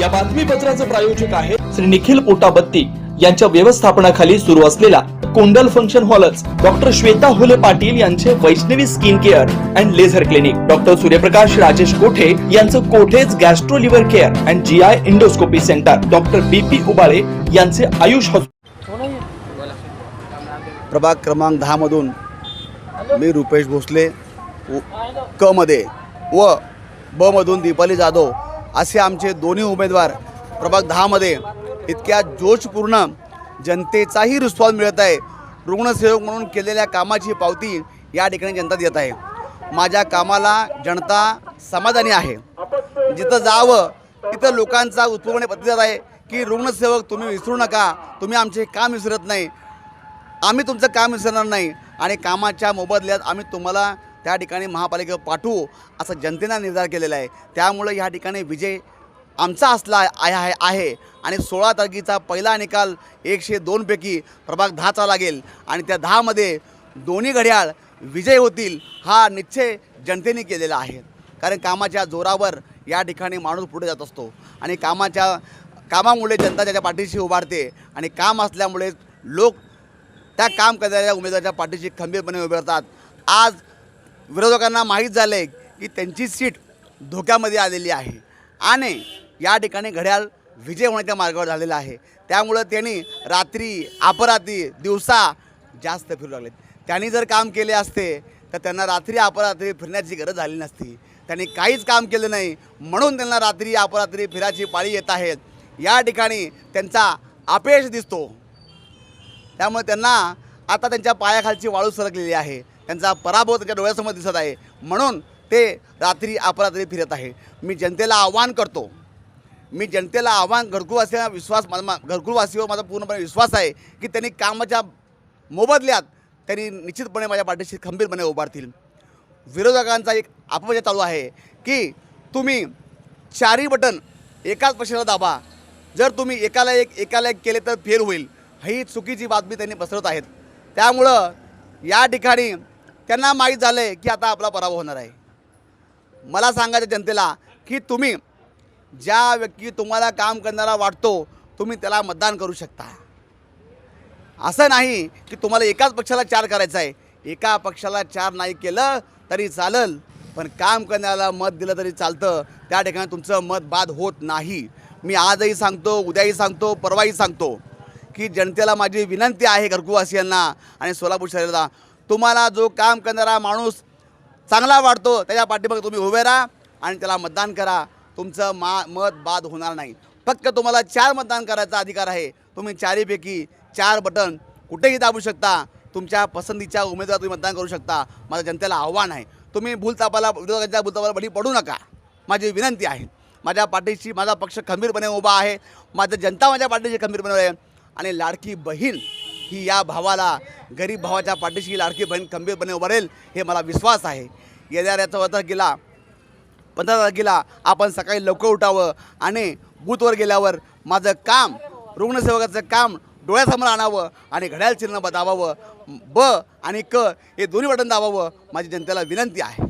या बातमीपत्राचं प्रायोजक आहे श्री निखिल पोटाबत्ती यांच्या व्यवस्थापनाखाली सुरू असलेला कोंडल फंक्शन हॉलच डॉक्टर श्वेता होले पाटील यांचे Vaishnavi skin care and laser clinic. Doctor Suryaprakash Rajesh Kothe यांचं Kothe's gastro liver care and G I endoscopy centre. Doctor B P Ubale यांचे आयुष हॉस्पिटल. प्रभाग क्रमांक दहामधून मी रुपेश भोसले क मध्ये व ब मधून दीपाली जाधव असे आमचे दोन्ही उमेदवार प्रभाग दहामध्ये इतक्या जोशपूर्ण जनतेचाही रिस्पॉन्स मिळत आहे. रुग्णसेवक म्हणून केलेल्या कामाची पावती या ठिकाणी जनता देत आहे. माझ्या कामाला जनता समाधानी आहे. जिथं जावं तिथं लोकांचा उत्पूर्ण प्रतिसाद आहे की रुग्णसेवक तुम्ही विसरू नका तुम्ही आमचे काम विसरत नाही. आम्ही तुमचं काम विसरणार नाही आणि कामाच्या मोबदल्यात आम्ही तुम्हाला त्या ठिकाणी महापालिकेवर पाठवू असं जनतेनं निर्धार केलेला आहे. त्यामुळं ह्या ठिकाणी विजय आमचा असला आहे आहे- आहे. आणि सोळा तारखेचा पहिला निकाल एकशे दोनपैकी प्रभाग दहाचा लागेल. आणि त्या दहामध्ये दोन्ही घड्याळ विजय होतील हा निश्चय जनतेने केलेला आहे. कारण कामाच्या जोरावर या ठिकाणी माणूस पुढे जात असतो. आणि कामाच्या कामामुळे जनता त्याच्या पाठीशी उभारते. आणि काम असल्यामुळे लोक त्या काम करणाऱ्या उमेदवाराच्या पाठीशी खंबीरपणे उभे राहतात. आज विरोधकांना माहीत झालं आहे की त्यांची सीट धोक्यामध्ये आलेली आहे. आणि या ठिकाणी घड्याळ विजय होण्याच्या मार्गावर झालेला आहे. त्यामुळं त्यांनी रात्री अपरात्री दिवसा जास्त फिरू लागलेत. त्यांनी जर काम केले असते तर त्यांना रात्री अपरात्री फिरण्याची गरज झाली नसती. त्यांनी काहीच काम केलं नाही म्हणून त्यांना रात्री अपरात्री फिरायची पाळी येत आहेत. या ठिकाणी त्यांचा अपयश दिसतो. त्यामुळे त्यांना आता त्यांच्या पायाखालची वाळू सरकलेली आहे. त्यांचा पराभव त्यांच्या डोळ्यासमोर दिसत आहे. म्हणून ते रात्री अपरात्री फिरत आहे. मी जनतेला आव्हान करतो. मी जनतेला आव्हान घरकुलवासियांना विश्वास माझा मा- घरकुलवासीवर माझा पूर्णपणे विश्वास आहे की त्यांनी कामाच्या मोबदल्यात त्यांनी निश्चितपणे माझ्या पाठीशी खंबीरपणे उभारतील. विरोधकांचा एक अपवाद चालू आहे की तुम्ही चारही बटन एकाच पक्षाला दाबा. जर तुम्ही एकाला एक एकाला एक केले तर फेल होईल. ही चुकीची बातमी त्यांनी पसरवत आहेत. त्यामुळं या ठिकाणी त्यांना माहीत झालं आहे की आता आपला पराभव होणार आहे. मला सांगायचं जनतेला की तुम्ही ज्या व्यक्ती तुम्हाला काम करणारा वाटतो तुम्ही त्याला मतदान करू शकता. असं नाही की तुम्हाला एकाच पक्षाला चार करायचं आहे. एका पक्षाला चार नाही केलं तरी चालल पण काम करण्याला मत दिलं तरी चालतं. त्या ठिकाणी तुमचं मत बाद होत नाही. मी आजही सांगतो उद्याही सांगतो परवाही सांगतो की जनतेला माझी विनंती आहे घरकुवासियांना आणि सोलापूर शहराला तुम्हाला जो काम करणारा माणूस चांगला वाटतो त्याच्या पाठीमागे तुम्ही उभे राहा आणि त्याला मतदान करा. तुमचं मा मत बाद होणार नाही. फक्त तुम्हाला चार मतदान करायचा अधिकार आहे. तुम्ही चारीपैकी चार बटन कुठेही दाबू शकता. तुमच्या पसंतीच्या उमेदवार तुम्ही मतदान करू शकता. माझं जनतेला आव्हान आहे. तुम्ही भूलतापाला विरोधकांच्या भूलतापाला बळी पडू नका. माझी विनंती आहे. माझ्या पाठीशी माझा पक्ष खंबीरपणे उभा आहे. माझं जनता माझ्या पाठीशी खंबीरपणे आहे. आणि लाडकी बहीण की या भावाला गरीब भावाच्या पाठीशी लाडकी बहीण खंबीरपणे उभारेल हे मला विश्वास आहे. येणाऱ्या चौदा गेला पंधरा तारखेला आपण सकाळी लवकर उठावं आणि बूथवर गेल्यावर माझं काम रुग्णसेवकाचं काम डोळ्यासमोर आणावं आणि घड्याळ चिन्ह दाबावं ब आणि क हे दोन्ही बटन दाबावं माझी जनतेला विनंती आहे.